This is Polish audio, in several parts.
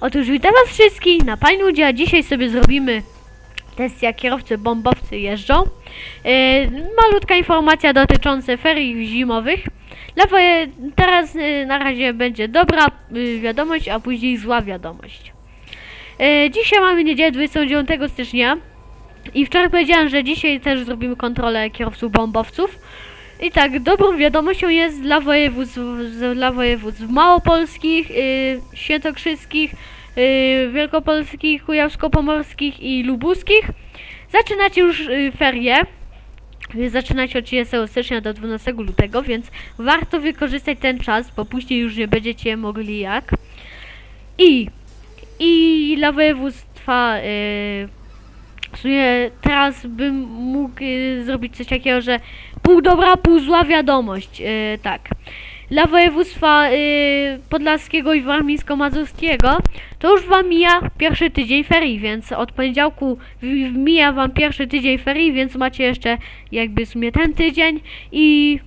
Otóż witam was wszystkich na Pinewoodzie, a dzisiaj sobie zrobimy test jak kierowcy bombowcy jeżdżą. Yy, malutka informacja dotycząca ferii zimowych. Woje- teraz yy, na razie będzie dobra yy, wiadomość, a później zła wiadomość. Yy, dzisiaj mamy niedzielę 29 stycznia i wczoraj powiedziałem, że dzisiaj też zrobimy kontrolę kierowców bombowców. I tak, dobrą wiadomością jest dla województw, dla województw małopolskich, yy, świętokrzyskich, yy, wielkopolskich, kujawsko-pomorskich i lubuskich. Zaczynacie już yy, ferie. Yy, Zaczynacie od 30 stycznia do 12 lutego, więc warto wykorzystać ten czas, bo później już nie będziecie mogli jak. I, i dla województwa yy, w sumie teraz bym mógł y, zrobić coś takiego, że pół dobra, pół zła wiadomość. y, tak. Dla województwa y, podlaskiego i warmińsko-mazurskiego to już wam mija pierwszy tydzień ferii, więc od poniedziałku mija wam pierwszy tydzień ferii, więc macie jeszcze jakby w sumie ten tydzień i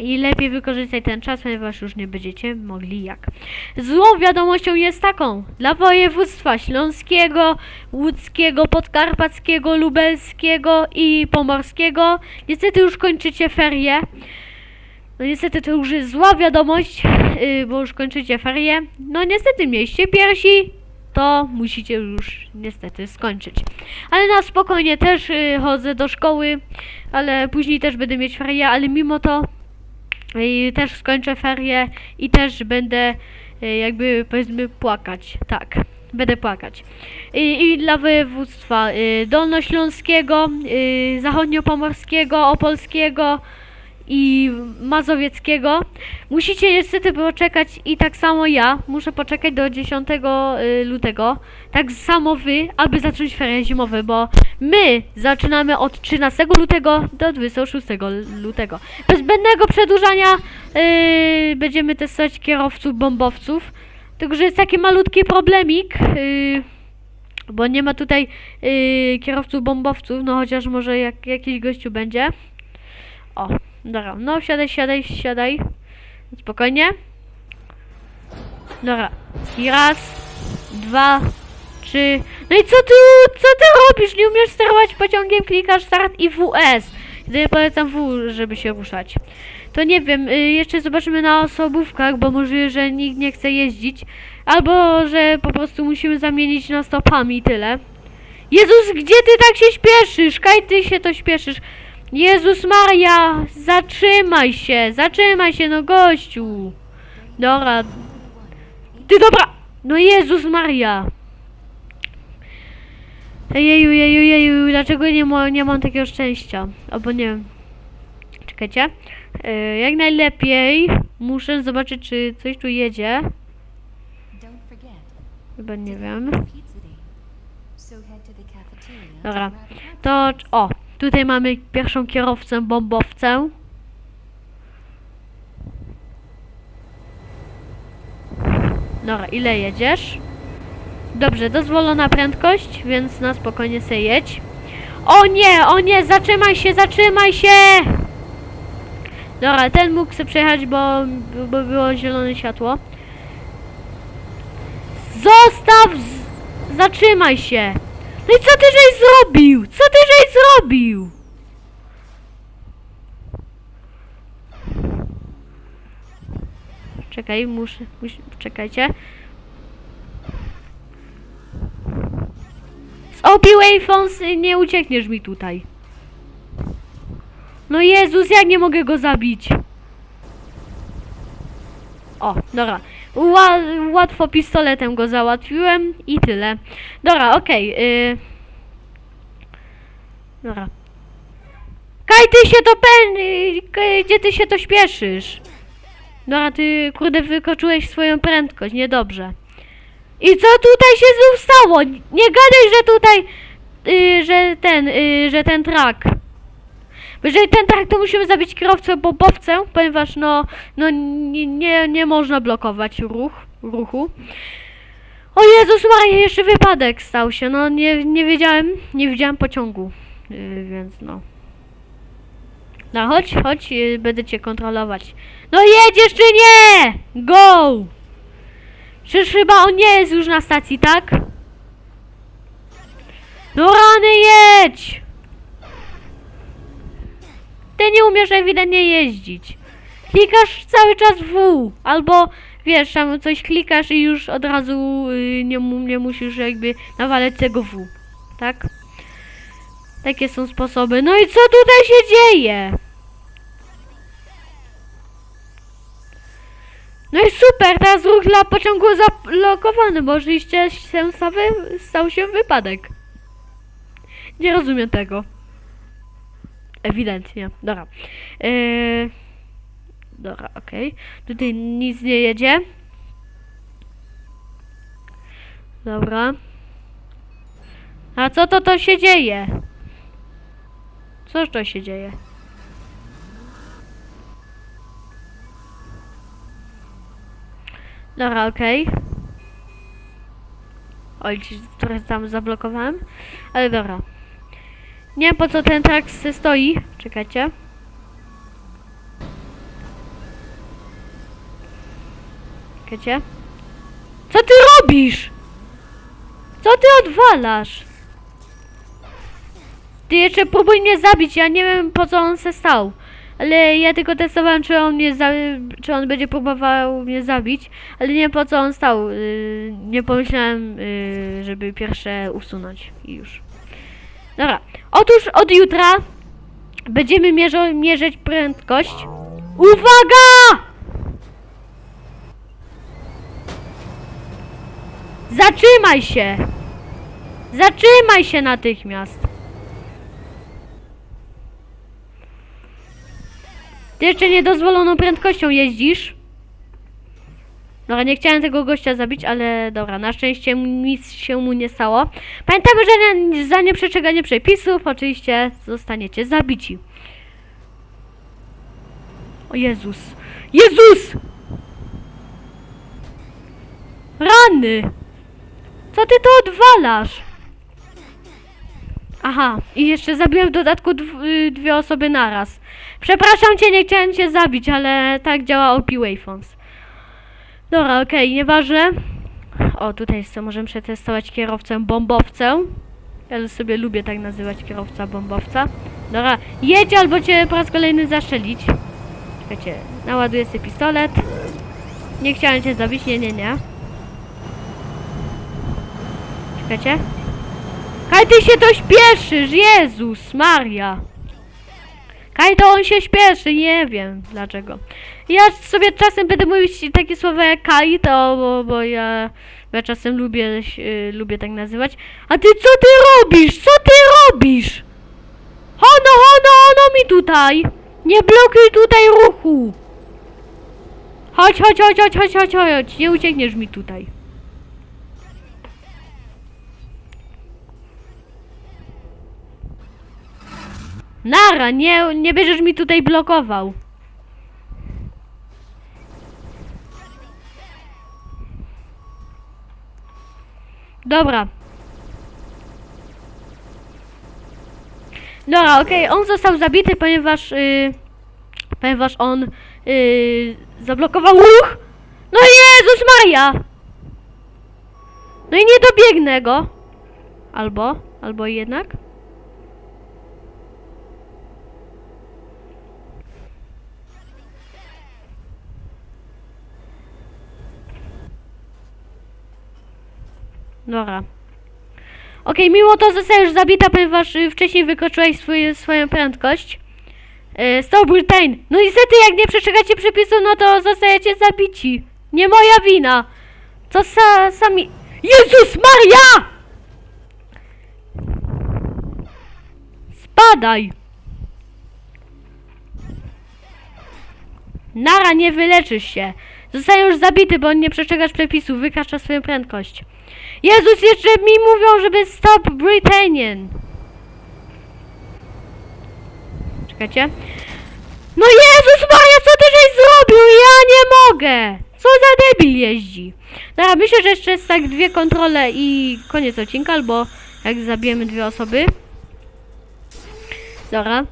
i lepiej wykorzystać ten czas, ponieważ już nie będziecie mogli jak. Złą wiadomością jest taką, dla województwa śląskiego, łódzkiego, podkarpackiego, lubelskiego i pomorskiego, niestety już kończycie ferie. No niestety to już jest zła wiadomość, yy, bo już kończycie ferie. No niestety mieliście piersi, to musicie już niestety skończyć. Ale na spokojnie też yy, chodzę do szkoły, ale później też będę mieć ferie, ale mimo to i też skończę ferie i też będę e, jakby powiedzmy płakać. Tak, będę płakać. I, i dla województwa y, dolnośląskiego, y, zachodniopomorskiego, opolskiego i mazowieckiego. Musicie niestety poczekać i tak samo ja. Muszę poczekać do 10 y, lutego, tak samo wy, aby zacząć ferie zimowe, bo my zaczynamy od 13 lutego do 26 lutego. Bez zbędnego przedłużania yy, będziemy testować kierowców bombowców, tylko że jest taki malutki problemik, yy, bo nie ma tutaj yy, kierowców bombowców, no chociaż może jak, jakiś gościu będzie. O, dobra, no siadaj, siadaj, siadaj. Spokojnie. Dobra, i raz, dwa, trzy. No i co ty, co ty robisz? Nie umiesz sterować pociągiem, klikasz start i WS. Jedynie polecam W, żeby się ruszać. To nie wiem, y, jeszcze zobaczymy na osobówkach, bo możliwe, że nikt nie chce jeździć. Albo, że po prostu musimy zamienić na stopami tyle. Jezus, gdzie ty tak się śpieszysz? Kaj ty się to śpieszysz? Jezus Maria, zatrzymaj się, zatrzymaj się, no gościu. Dobra. Ty dobra. No Jezus Maria. Jeju, jeju, jeju, dlaczego nie, ma, nie mam takiego szczęścia? Albo nie wiem. Czekajcie. E, jak najlepiej muszę zobaczyć, czy coś tu jedzie. Chyba nie wiem. Dobra. to o, tutaj mamy pierwszą kierowcę, bombowcę. Dobra, ile jedziesz? Dobrze, dozwolona prędkość, więc na spokojnie sobie jedź. O nie, o nie, zatrzymaj się, zatrzymaj się! Dobra, ten mógł sobie przejechać, bo, bo było zielone światło. Zostaw! Zatrzymaj się! No i co ty żeś zrobił? Co ty żeś zrobił? Czekaj, muszę, muszę czekajcie. Z Fons nie uciekniesz mi tutaj. No Jezus, jak nie mogę go zabić? O, dobra. Ła łatwo pistoletem go załatwiłem i tyle. Dobra, okej. y Dobra. Kaj, ty się to pen... y, Gdzie ty się to śpieszysz? Dobra, ty kurde wykoczyłeś swoją prędkość, niedobrze. I co tutaj się znów stało? Nie gadaj, że tutaj... Y, że ten, y, że ten trak. Jeżeli ten trak, to musimy zabić kierowcę bobowcę, ponieważ no, no nie, nie, nie można blokować ruch, ruchu. O Jezus Maria, jeszcze wypadek stał się, no nie, nie wiedziałem, nie widziałem pociągu, yy, więc no. No chodź, chodź, yy, będę cię kontrolować. No jedziesz czy nie? Go! Czyż chyba on nie jest już na stacji, tak? No rany jedź! Ty nie umiesz ewidentnie jeździć. Klikasz cały czas W, albo wiesz, tam coś klikasz i już od razu y, nie, nie musisz jakby nawalać tego W, tak? Takie są sposoby. No i co tutaj się dzieje? No i super, teraz ruch dla pociągu zablokowany, bo oczywiście stał się wypadek. Nie rozumiem tego. Ewidentnie. Dobra. Yy... Dobra, okej. Tutaj nic nie jedzie. Dobra. A co to to się dzieje? Co to się dzieje? Dobra, okej. Oj, ci- trochę tam zablokowałem. Ale dobra. Nie wiem po co ten trakt se stoi. Czekajcie. Czekajcie. Co ty robisz? Co ty odwalasz? Ty jeszcze próbuj mnie zabić, ja nie wiem po co on se stał. Ale ja tylko testowałem, czy on mnie czy on będzie próbował mnie zabić, ale nie wiem po co on stał. Yy, nie pomyślałem, yy, żeby pierwsze usunąć i już. Dobra. Otóż od jutra będziemy mierzyć prędkość. Uwaga! Zatrzymaj się! Zatrzymaj się natychmiast! Ty jeszcze niedozwoloną prędkością jeździsz? Dobra, nie chciałem tego gościa zabić, ale dobra, na szczęście nic się mu nie stało. Pamiętamy, że nie, za nieprzestrzeganie przepisów oczywiście zostaniecie zabici. O Jezus! Jezus! Rany! Co ty to odwalasz? Aha, i jeszcze zabiłem w dodatku y, dwie osoby naraz. Przepraszam cię, nie chciałem cię zabić, ale tak działa OP Wayphones. Dobra, okej, nieważne. O, tutaj co, możemy przetestować kierowcę bombowcę. Ja sobie lubię tak nazywać kierowca bombowca. Dobra, jedź albo cię po raz kolejny zastrzelić. Czekajcie, naładuję sobie pistolet. Nie chciałem cię zabić, nie, nie, nie. Czekajcie. Kaj ty się to śpieszysz, Jezus Maria. Kaj to on się śpieszy, nie wiem dlaczego. Ja sobie czasem będę mówić takie słowa jak Kaj, to bo, bo ja, ja czasem lubię, y, lubię tak nazywać. A ty co ty robisz? Co ty robisz? Hono, hono, hono mi tutaj! Nie blokuj tutaj ruchu! Chodź, chodź, chodź, chodź, chodź, chodź, chodź, nie uciekniesz mi tutaj. Nara, nie, nie będziesz mi tutaj blokował. Dobra. Dobra, okej, on został zabity, ponieważ, yy, ponieważ on yy, zablokował ruch. No Jezus Maria! No i nie dobiegnę go. Albo, albo jednak. Dobra. Okej, mimo to zostajesz zabita, ponieważ y, wcześniej wykroczyłeś swój, swoją prędkość. Y, Stop Britain. No niestety, jak nie przestrzegacie przepisu, no to zostajecie zabici. Nie moja wina. To sa, sami... Jezus Maria! Spadaj! Nara, nie wyleczysz się. Zostajesz zabity, bo nie przestrzegasz przepisów, wykracza swoją prędkość. Jezus, jeszcze mi mówią, żeby stop Britannian. Czekajcie. No Jezus Maria, co ty żeś zrobił? Ja nie mogę! Co za debil jeździ? Dobra, myślę, że jeszcze jest tak dwie kontrole i koniec odcinka, albo jak zabijemy dwie osoby. Dobra.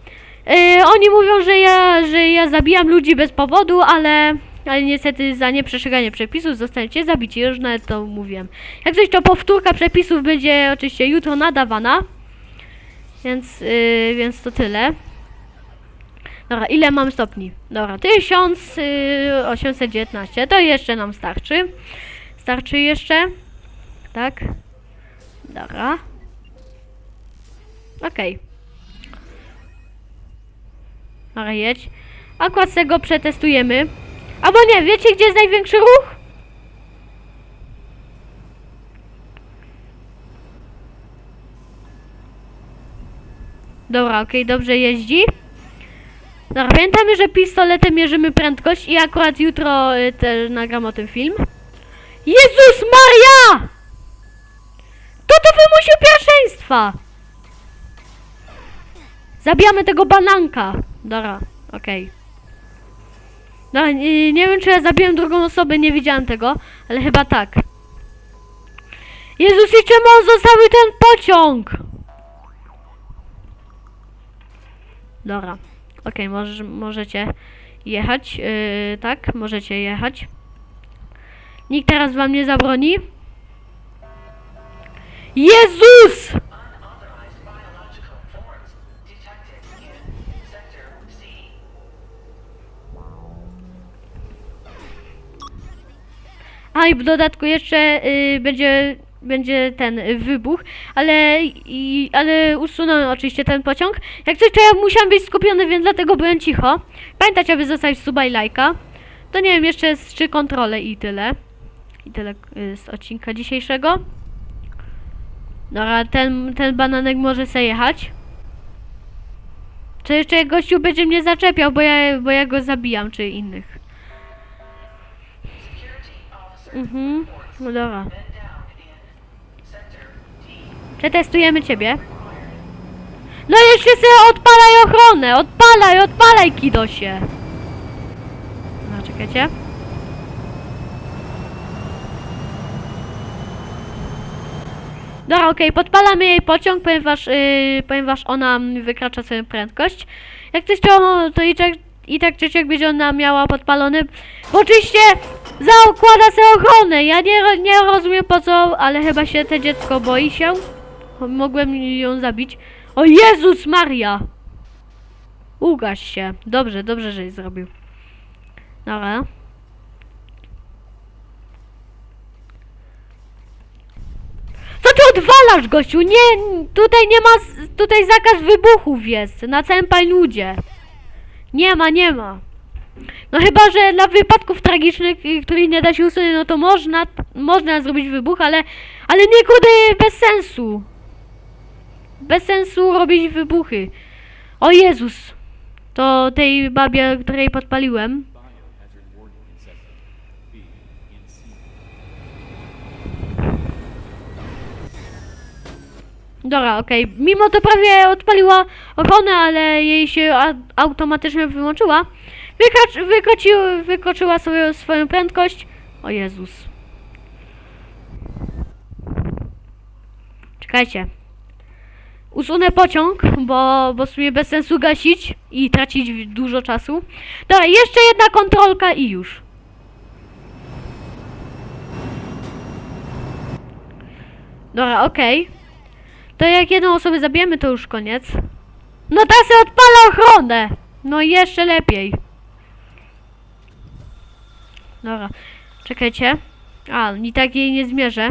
Yy, oni mówią, że ja, że ja zabijam ludzi bez powodu, ale ale niestety za nieprzestrzeganie przepisów zostaniecie zabici, już nawet to mówiłem. Jak coś to powtórka przepisów będzie oczywiście jutro nadawana, więc, yy, więc to tyle. Dobra, ile mam stopni? Dobra, 1819, to jeszcze nam starczy. Starczy jeszcze? Tak? Dobra. Okej. Dobra, jedź. Akurat tego przetestujemy. Albo nie, wiecie gdzie jest największy ruch? Dobra, okej, dobrze jeździ. Dobra, pamiętamy, że pistoletem mierzymy prędkość i akurat jutro y, też nagram o tym film. Jezus Maria! Kto to wymusił pierwszeństwa? Zabijamy tego bananka. Dobra, okej. No, nie, nie wiem, czy ja zabiłem drugą osobę, nie widziałem tego, ale chyba tak. Jezus, i czemu on zostawił ten pociąg? Dobra, okej, może, możecie jechać, yy, tak, możecie jechać. Nikt teraz wam nie zabroni. Jezus! A i w dodatku jeszcze y, będzie, będzie ten wybuch, ale, i, ale usunąłem oczywiście ten pociąg. Jak coś, to ja musiałam być skupiony, więc dlatego byłem cicho. Pamiętajcie, aby zostawić suba i lajka. To nie wiem, jeszcze z trzy kontrole i tyle. I tyle y, z odcinka dzisiejszego. Dobra, ten, ten bananek może sobie jechać. Czy jeszcze gościu będzie mnie zaczepiał, bo ja, bo ja go zabijam, czy innych. Mhm, no dobra. Przetestujemy ciebie. No jeszcze sobie odpalaj ochronę! Odpalaj, odpalaj, kidosie! No, czekajcie. Dobra, okej, podpalamy jej pociąg, ponieważ, yy, ponieważ ona wykracza swoją prędkość. Jak coś to, to i tak, i tak czy siak będzie ona miała podpalony. Oczywiście zakłada sobie ochronę. Ja nie, nie rozumiem po co, ale chyba się to dziecko boi się. Mogłem ją zabić. O Jezus Maria! Ugaś się. Dobrze, dobrze, żeś zrobił. Dobra. Co ty odwalasz, gościu? Nie, tutaj nie ma, tutaj zakaz wybuchów jest, na całym Pajnudzie. Nie ma, nie ma. No chyba, że dla wypadków tragicznych, y, których nie da się usunąć, no to można, można zrobić wybuch, ale, ale nie kurde, bez sensu. Bez sensu robić wybuchy. O Jezus! To tej babie, której podpaliłem. Dobra, okej. Mimo to prawie odpaliła ochronę, ale jej się automatycznie wyłączyła. Wykracz, wykroci, wykroczyła sobie swoją prędkość. O Jezus. Czekajcie. Usunę pociąg, bo, bo w sumie bez sensu gasić i tracić dużo czasu. Dobra, jeszcze jedna kontrolka i już. Dobra, okej. To jak jedną osobę zabijemy, to już koniec. No ta se odpala ochronę! No jeszcze lepiej. Dobra, czekajcie. A, i tak jej nie zmierzę.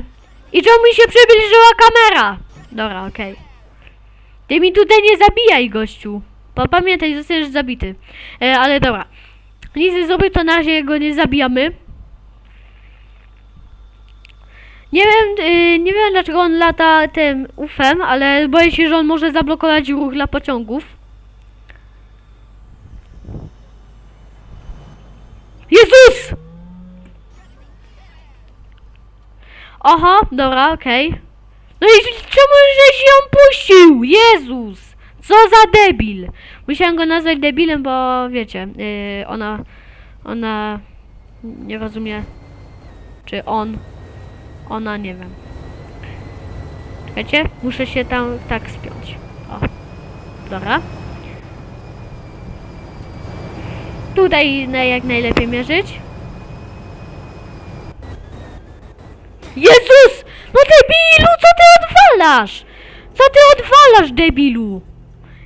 I czemu mi się przybliżyła kamera? Dobra, okej. Ty mi tutaj nie zabijaj, gościu. Bo pamiętaj, zostaniesz zabity. E, ale dobra. Nic nie zrobię, to na razie go nie zabijamy. Nie wiem, y, nie wiem dlaczego on lata tym ufem, ale boję się, że on może zablokować ruch dla pociągów. Jezus! Oho, dobra, okej. No i czemu żeś ją puścił? Jezus! Co za debil! Musiałem go nazwać debilem, bo wiecie, yy, ona, ona nie rozumie, czy on ona nie wiem. Czekajcie, muszę się tam tak spiąć. O, dobra. Tutaj jak najlepiej mierzyć. Jezus! No debilu, co ty odwalasz? Co ty odwalasz, debilu?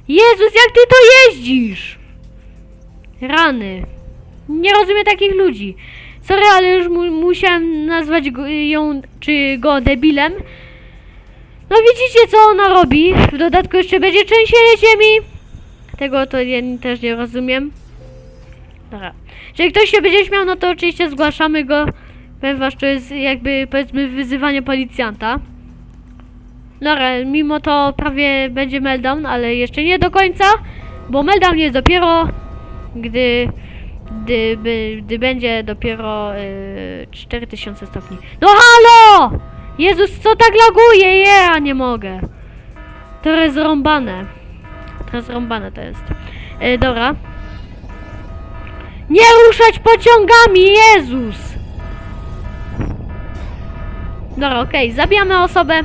Jezus, jak ty to jeździsz? Rany. Nie rozumiem takich ludzi. Sorry, ale już mu musiałem nazwać ją czy go debilem. No widzicie, co ona robi. W dodatku jeszcze będzie trzęsienie ziemi. Tego to ja też nie rozumiem. Dobra. Jeżeli ktoś się będzie śmiał, no to oczywiście zgłaszamy go. Ponieważ to jest jakby powiedzmy wyzywanie policjanta. Dobra, mimo to prawie będzie meltdown, ale jeszcze nie do końca, bo meltdown jest dopiero, gdy, gdy, by, gdy będzie dopiero yy, 4000 stopni. No halo! Jezus, co tak laguje? Ja nie mogę. To jest rąbane. To jest rąbane to jest. Yy, dobra. Nie ruszać pociągami, Jezus! Dobra, okej, zabijamy osobę.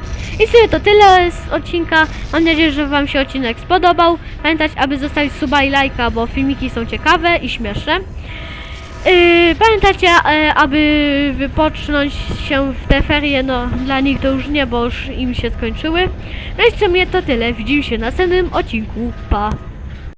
I sobie to tyle z odcinka. Mam nadzieję, że Wam się odcinek spodobał. Pamiętać, aby zostawić suba i lajka, bo filmiki są ciekawe i śmieszne. Yy, pamiętajcie, yy, aby wypocznąć się w te ferie, no dla nich to już nie, bo już im się skończyły. No i w sumie to tyle. Widzimy się w następnym odcinku. Pa!